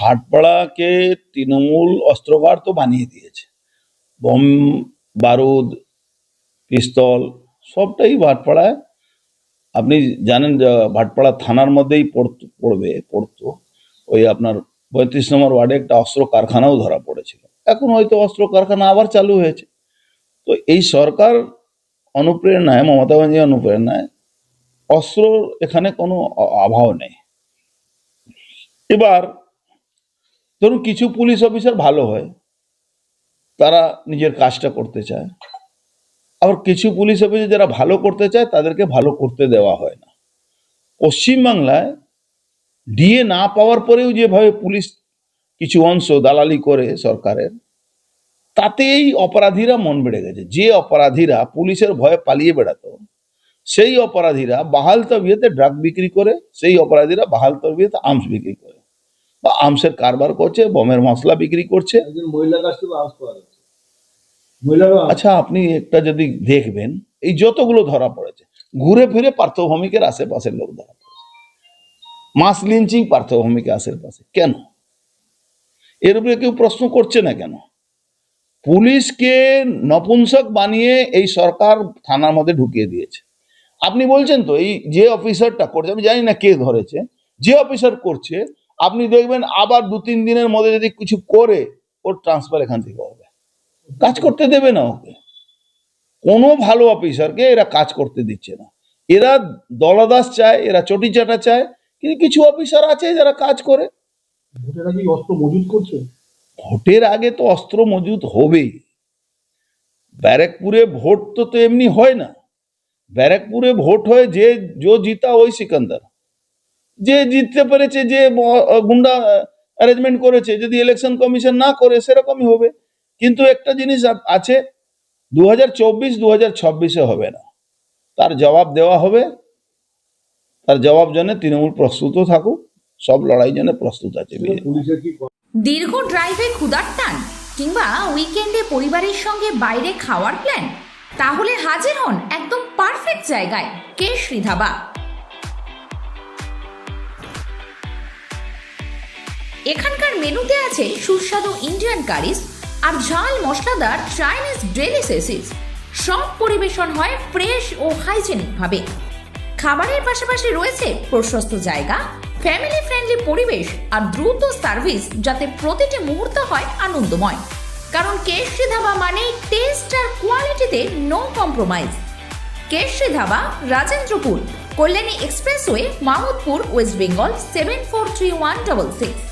ভাটপাড়াকে তৃণমূল অস্ত্রগার তো বানিয়ে দিয়েছে। বম, বারুদ, পিস্তল, সবটাই ভাটপাড়ায়। আপনি জানেন যে ভাটপাড়া থানার মধ্যেই পড়ত, পড়বে, পড়তো। ওই আপনার পঁয়ত্রিশ নম্বর ওয়ার্ডে একটা অস্ত্র কারখানাও ধরা পড়েছিল। এখন হয়তো অস্ত্র কারখানা আবার চালু হয়েছে। তো এই সরকার অনুপ্রেরণায়, মমতা ব্যানার্জি অনুপ্রেরণায় অস্ত্র এখানে কোনো অভাব নেই। এবার ধরুন কিছু পুলিশ অফিসার ভালো হয়, তারা নিজের কাজটা করতে চায়। আবার কিছু পুলিশ অফিসার যারা ভালো করতে চায়, তাদেরকে ভালো করতে দেওয়া হয় না। পশ্চিমবাংলায় ডিএ না পাওয়ার পরেও যেভাবে পুলিশ কিছু অংশ দালালি করে সরকারের, তাতেই অপরাধীরা মন বেড়ে গেছে। যে অপরাধীরা পুলিশের ভয়ে পালিয়ে বেড়াতো, সেই অপরাধীরা বাহাল তবিয়তে ড্রাগ বিক্রি করে, সেই অপরাধীরা বাহাল তবিয়তে আর্মস বিক্রি করে। বা আর্মসের কারবার করছে বমের মশলা বিক্রি করছে। আচ্ছা আপনি একটা যদি দেখবেন এই যতগুলো ধরা পড়েছে ঘুরে ফিরে পার্থভূমিকের আশেপাশের লোক ধরা পড়েছে। মাস লিঞ্চিং পার্থভূমিকের আশেপাশে কেন? এর উপরে কেউ প্রশ্ন করছে না কেন? পুলিশকে নপুংসক বানিয়ে এই সরকার থানার মধ্যে ঢুকিয়ে দিয়েছে। আপনি বলছেন তো এই যে অফিসারটা করছে আমি জানি না কে ধরেছে যে অফিসার করছে আপনি দেখবেন আবার দু তিন দিনের মধ্যে যদি কিছু করে ওর ট্রান্সফার এখান থেকে হবে। কাজ করতে দেবে না ওকে। কোনো ভালো অফিসারকে এরা কাজ করতে দিচ্ছে না। এরা দলাদাস চায় এরা চটি চাটা চায় কিন্তু কিছু অফিসার আছে যারা কাজ করে। ভোটেরা কি অস্ত্র মজুত করছে? ভোটের আগে তো অস্ত্র মজুদ হবেই। ব্যারাকপুরে ভোট তো তো এমনি হয় না। ব্যারাকপুরে ভোট হয় যে যে জিতা ওই সিকান্দার। যে জিততে পেরেছে যে গুন্ডা অ্যারেঞ্জমেন্ট করেছে যদি ইলেকশন কমিশন না করে সেরকমই হবে। কিন্তু একটা জিনিস আছে দু হাজার চব্বিশ দু হাজার ছাব্বিশে হবে না। তার জবাব দেওয়া হবে। তার জবাব জন্য তৃণমূল প্রস্তুত থাকুক সব লড়াই জন্য প্রস্তুত আছে দীর্ঘ ড্রাইভে ক্ষুধার টান কিংবা উইকেন্ডে পরিবারের সঙ্গে বাইরে খাওয়ার প্ল্যান তাহলে হাজির হন একদম পারফেক্ট জায়গায় কেশরী ধাবা এখানকার মেনুতে আছে সুস্বাদু ইন্ডিয়ান কারিজ আর ঝাল মশলাদার চাইনিজ ডেলিসেসিস সব পরিবেশন হয় ফ্রেশ ও হাইজেনিক ভাবে খাবারের পাশাপাশি রয়েছে প্রশস্ত জায়গা ফ্যামিলি ফ্রেন্ডলি পরিবেশ আর দ্রুত সার্ভিস যাতে প্রতিটি মুহূর্ত হয় আনন্দময়। কারণ কেশরি ধাবা মানে টেস্ট আর কোয়ালিটিতে no compromise Keshari dhaba Rajendrapur, Kalyani expressway Mahmudpur West Bengal seven four three one double six